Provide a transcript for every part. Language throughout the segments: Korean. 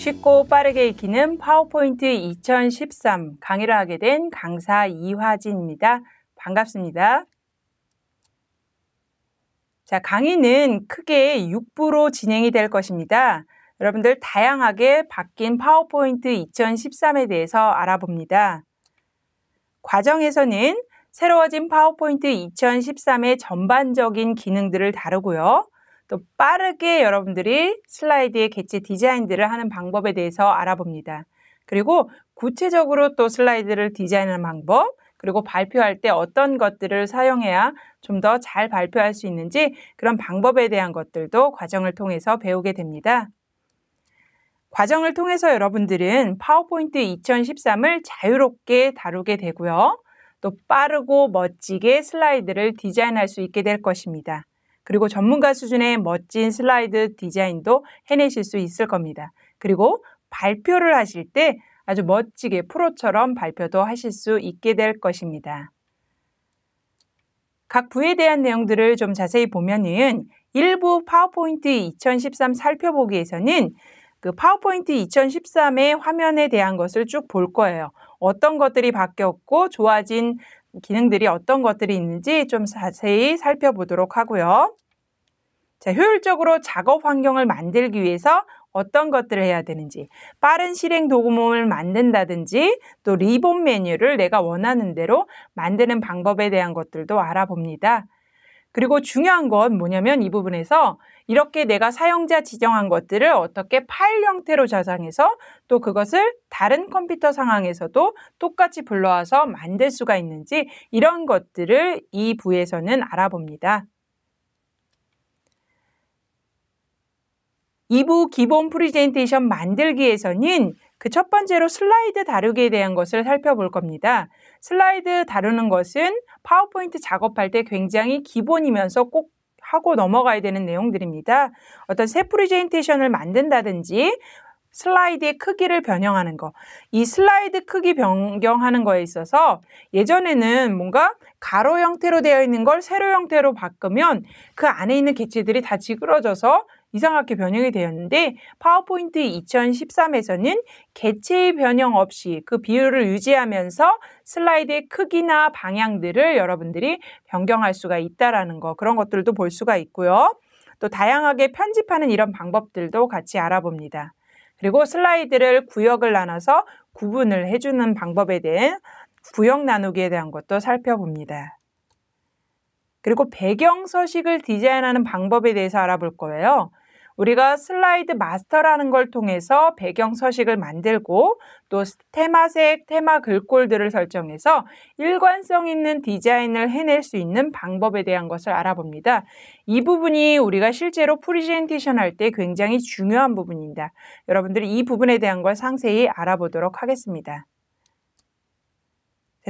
쉽고 빠르게 익히는 파워포인트 2013 강의를 하게 된 강사 이화진입니다. 반갑습니다. 자, 강의는 크게 6부로 진행이 될 것입니다. 여러분들 다양하게 바뀐 파워포인트 2013에 대해서 알아봅니다. 과정에서는 새로워진 파워포인트 2013의 전반적인 기능들을 다루고요. 또 빠르게 여러분들이 슬라이드의 개체 디자인들을 하는 방법에 대해서 알아봅니다. 그리고 구체적으로 또 슬라이드를 디자인하는 방법, 그리고 발표할 때 어떤 것들을 사용해야 좀 더 잘 발표할 수 있는지 그런 방법에 대한 것들도 과정을 통해서 배우게 됩니다. 과정을 통해서 여러분들은 파워포인트 2013을 자유롭게 다루게 되고요. 또 빠르고 멋지게 슬라이드를 디자인할 수 있게 될 것입니다. 그리고 전문가 수준의 멋진 슬라이드 디자인도 해내실 수 있을 겁니다. 그리고 발표를 하실 때 아주 멋지게 프로처럼 발표도 하실 수 있게 될 것입니다. 각 부에 대한 내용들을 좀 자세히 보면은 일부 파워포인트 2013 살펴보기에서는 그 파워포인트 2013의 화면에 대한 것을 쭉 볼 거예요. 어떤 것들이 바뀌었고 좋아진 기능들이 어떤 것들이 있는지 좀 자세히 살펴보도록 하고요. 자, 효율적으로 작업 환경을 만들기 위해서 어떤 것들을 해야 되는지, 빠른 실행 도구mom을 만든다든지, 또 리본 메뉴를 내가 원하는 대로 만드는 방법에 대한 것들도 알아봅니다. 그리고 중요한 건 뭐냐면 이 부분에서 이렇게 내가 사용자 지정한 것들을 어떻게 파일 형태로 저장해서 또 그것을 다른 컴퓨터 상황에서도 똑같이 불러와서 만들 수가 있는지 이런 것들을 이 부에서는 알아봅니다. 2부 기본 프리젠테이션 만들기에서는 그 첫 번째로 슬라이드 다루기에 대한 것을 살펴볼 겁니다. 슬라이드 다루는 것은 파워포인트 작업할 때 굉장히 기본이면서 꼭 하고 넘어가야 되는 내용들입니다. 어떤 새 프리젠테이션을 만든다든지 슬라이드의 크기를 변형하는 거. 이 슬라이드 크기 변경하는 거에 있어서 예전에는 뭔가 가로 형태로 되어 있는 걸 세로 형태로 바꾸면 그 안에 있는 개체들이 다 찌그러져서 이상하게 변형이 되었는데 파워포인트 2013에서는 개체의 변형 없이 그 비율을 유지하면서 슬라이드의 크기나 방향들을 여러분들이 변경할 수가 있다라는 거 그런 것들도 볼 수가 있고요. 또 다양하게 편집하는 이런 방법들도 같이 알아봅니다. 그리고 슬라이드를 구역을 나눠서 구분을 해주는 방법에 대한 구역 나누기에 대한 것도 살펴봅니다. 그리고 배경 서식을 디자인하는 방법에 대해서 알아볼 거예요. 우리가 슬라이드 마스터라는 걸 통해서 배경 서식을 만들고 또 테마색, 테마 글꼴들을 설정해서 일관성 있는 디자인을 해낼 수 있는 방법에 대한 것을 알아봅니다. 이 부분이 우리가 실제로 프리젠테이션 할 때 굉장히 중요한 부분입니다. 여러분들이 이 부분에 대한 걸 상세히 알아보도록 하겠습니다.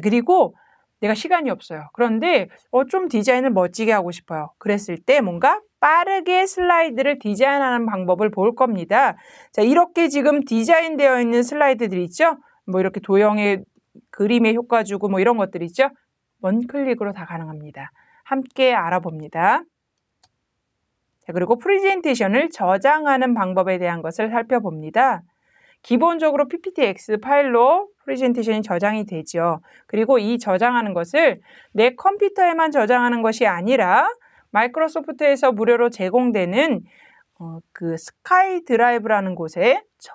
그리고 내가 시간이 없어요. 그런데 어, 좀 디자인을 멋지게 하고 싶어요. 그랬을 때 뭔가 빠르게 슬라이드를 디자인하는 방법을 볼 겁니다. 자, 이렇게 지금 디자인되어 있는 슬라이드들 있죠? 뭐 이렇게 도형의 그림의 효과 주고 뭐 이런 것들 있죠? 원 클릭으로 다 가능합니다. 함께 알아봅니다. 자, 그리고 프리젠테이션을 저장하는 방법에 대한 것을 살펴봅니다. 기본적으로 PPTX 파일로 프레젠테이션이 저장이 되죠. 그리고 이 저장하는 것을 내 컴퓨터에만 저장하는 것이 아니라 마이크로소프트에서 무료로 제공되는 어, 그 스카이 드라이브라는 곳에 저,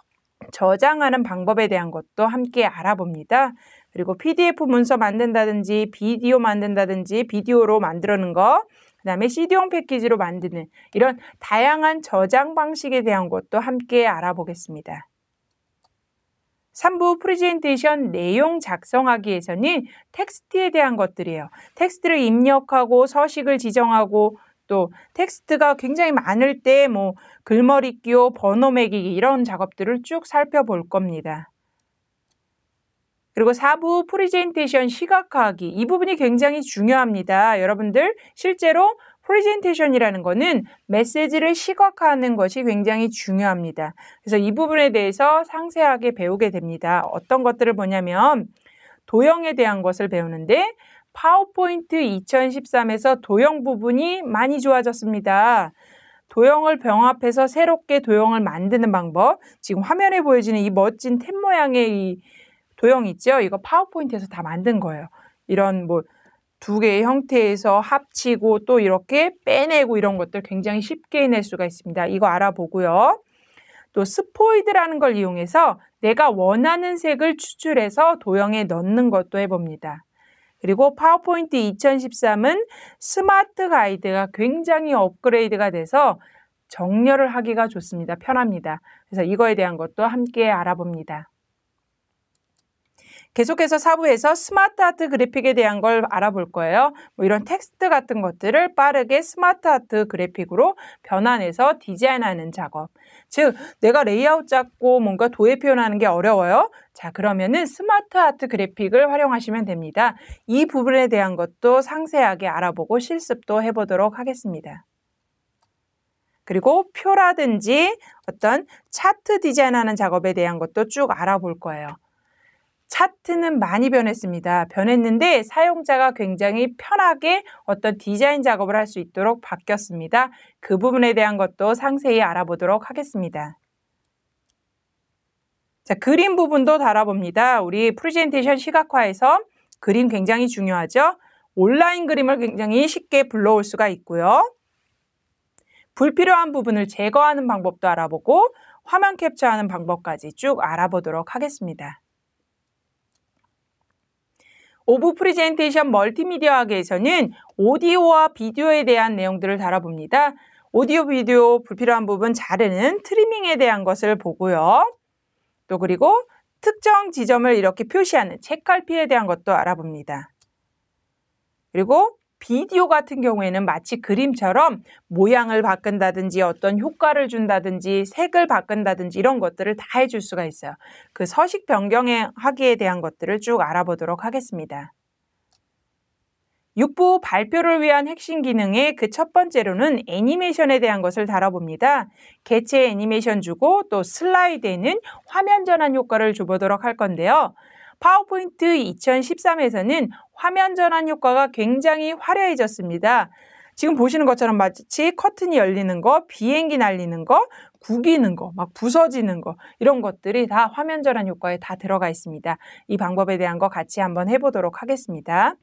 저장하는 방법에 대한 것도 함께 알아봅니다. 그리고 PDF 문서 만든다든지 비디오 만든다든지 비디오로 만들어는 거, 그 다음에 CD용 패키지로 만드는 이런 다양한 저장 방식에 대한 것도 함께 알아보겠습니다. 3부 프레젠테이션 내용 작성하기에서는 텍스트에 대한 것들이에요. 텍스트를 입력하고 서식을 지정하고 또 텍스트가 굉장히 많을 때 뭐 글머리 끼워 번호 매기기 이런 작업들을 쭉 살펴볼 겁니다. 그리고 4부 프레젠테이션 시각화하기 이 부분이 굉장히 중요합니다. 여러분들 실제로 프레젠테이션이라는 거는 메시지를 시각화하는 것이 굉장히 중요합니다. 그래서 이 부분에 대해서 상세하게 배우게 됩니다. 어떤 것들을 보냐면 도형에 대한 것을 배우는데 파워포인트 2013에서 도형 부분이 많이 좋아졌습니다. 도형을 병합해서 새롭게 도형을 만드는 방법. 지금 화면에 보여지는 이 멋진 템 모양의 이 도형 있죠? 이거 파워포인트에서 다 만든 거예요. 이런 뭐 두 개의 형태에서 합치고 또 이렇게 빼내고 이런 것들 굉장히 쉽게 해낼 수가 있습니다. 이거 알아보고요. 또 스포이드라는 걸 이용해서 내가 원하는 색을 추출해서 도형에 넣는 것도 해봅니다. 그리고 파워포인트 2013은 스마트 가이드가 굉장히 업그레이드가 돼서 정렬을 하기가 좋습니다. 편합니다. 그래서 이거에 대한 것도 함께 알아봅니다. 계속해서 사부에서 스마트 아트 그래픽에 대한 걸 알아볼 거예요. 뭐 이런 텍스트 같은 것들을 빠르게 스마트 아트 그래픽으로 변환해서 디자인하는 작업. 즉, 내가 레이아웃 잡고 뭔가 도에 표현하는 게 어려워요. 자, 그러면은 스마트 아트 그래픽을 활용하시면 됩니다. 이 부분에 대한 것도 상세하게 알아보고 실습도 해보도록 하겠습니다. 그리고 표라든지 어떤 차트 디자인하는 작업에 대한 것도 쭉 알아볼 거예요. 차트는 많이 변했습니다. 변했는데 사용자가 굉장히 편하게 어떤 디자인 작업을 할 수 있도록 바뀌었습니다. 그 부분에 대한 것도 상세히 알아보도록 하겠습니다. 자, 그림 부분도 달아봅니다. 우리 프레젠테이션 시각화에서 그림 굉장히 중요하죠? 온라인 그림을 굉장히 쉽게 불러올 수가 있고요. 불필요한 부분을 제거하는 방법도 알아보고 화면 캡처하는 방법까지 쭉 알아보도록 하겠습니다. 오브 프리젠테이션 멀티미디어학에서는 오디오와 비디오에 대한 내용들을 다뤄봅니다. 오디오, 비디오 불필요한 부분 자르는 트리밍에 대한 것을 보고요. 또 그리고 특정 지점을 이렇게 표시하는 책갈피에 대한 것도 알아봅니다. 그리고 비디오 같은 경우에는 마치 그림처럼 모양을 바꾼다든지 어떤 효과를 준다든지 색을 바꾼다든지 이런 것들을 다 해줄 수가 있어요. 그 서식 변경하기에 대한 것들을 쭉 알아보도록 하겠습니다. 6부 발표를 위한 핵심 기능의 그 첫 번째로는 애니메이션에 대한 것을 다뤄봅니다. 개체 애니메이션 주고 또 슬라이드에는 화면 전환 효과를 줘보도록 할 건데요. 파워포인트 2013에서는 화면 전환 효과가 굉장히 화려해졌습니다. 지금 보시는 것처럼 마치 커튼이 열리는 거, 비행기 날리는 거, 구기는 거, 막 부서지는 거, 이런 것들이 다 화면 전환 효과에 다 들어가 있습니다. 이 방법에 대한 거 같이 한번 해보도록 하겠습니다.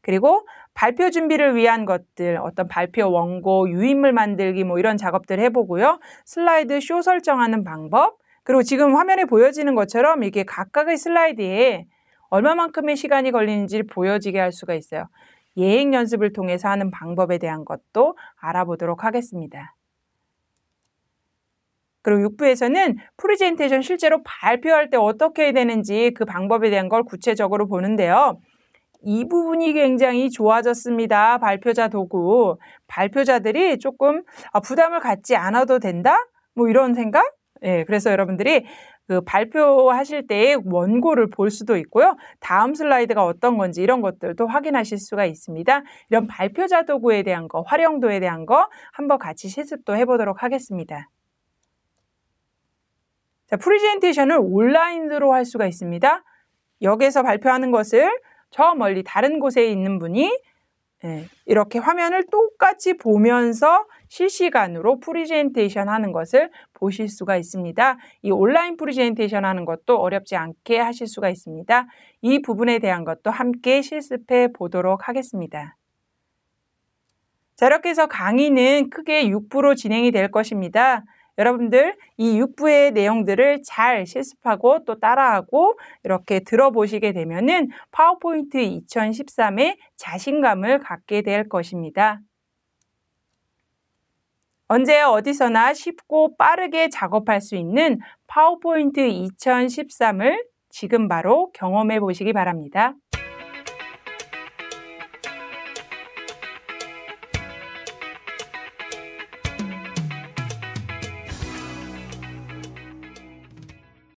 그리고 발표 준비를 위한 것들, 어떤 발표 원고, 유인물 만들기 뭐 이런 작업들 해보고요. 슬라이드 쇼 설정하는 방법, 그리고 지금 화면에 보여지는 것처럼 이게 각각의 슬라이드에 얼마만큼의 시간이 걸리는지 보여지게 할 수가 있어요. 예행 연습을 통해서 하는 방법에 대한 것도 알아보도록 하겠습니다. 그리고 6부에서는 프리젠테이션 실제로 발표할 때 어떻게 해야 되는지 그 방법에 대한 걸 구체적으로 보는데요. 이 부분이 굉장히 좋아졌습니다. 발표자 도구. 발표자들이 조금 아, 부담을 갖지 않아도 된다? 뭐 이런 생각? 예, 그래서 여러분들이 그 발표하실 때 원고를 볼 수도 있고요. 다음 슬라이드가 어떤 건지 이런 것들도 확인하실 수가 있습니다. 이런 발표자 도구에 대한 거, 활용도에 대한 거 한번 같이 실습도 해보도록 하겠습니다. 자, 프리젠테이션을 온라인으로 할 수가 있습니다. 여기서 발표하는 것을 저 멀리 다른 곳에 있는 분이 예, 이렇게 화면을 똑같이 보면서 실시간으로 프리젠테이션 하는 것을 보실 수가 있습니다. 이 온라인 프리젠테이션 하는 것도 어렵지 않게 하실 수가 있습니다. 이 부분에 대한 것도 함께 실습해 보도록 하겠습니다. 자, 이렇게 해서 강의는 크게 6부로 진행이 될 것입니다. 여러분들 이 6부의 내용들을 잘 실습하고 또 따라하고 이렇게 들어보시게 되면은 파워포인트 2013에 자신감을 갖게 될 것입니다. 언제 어디서나 쉽고 빠르게 작업할 수 있는 파워포인트 2013을 지금 바로 경험해 보시기 바랍니다.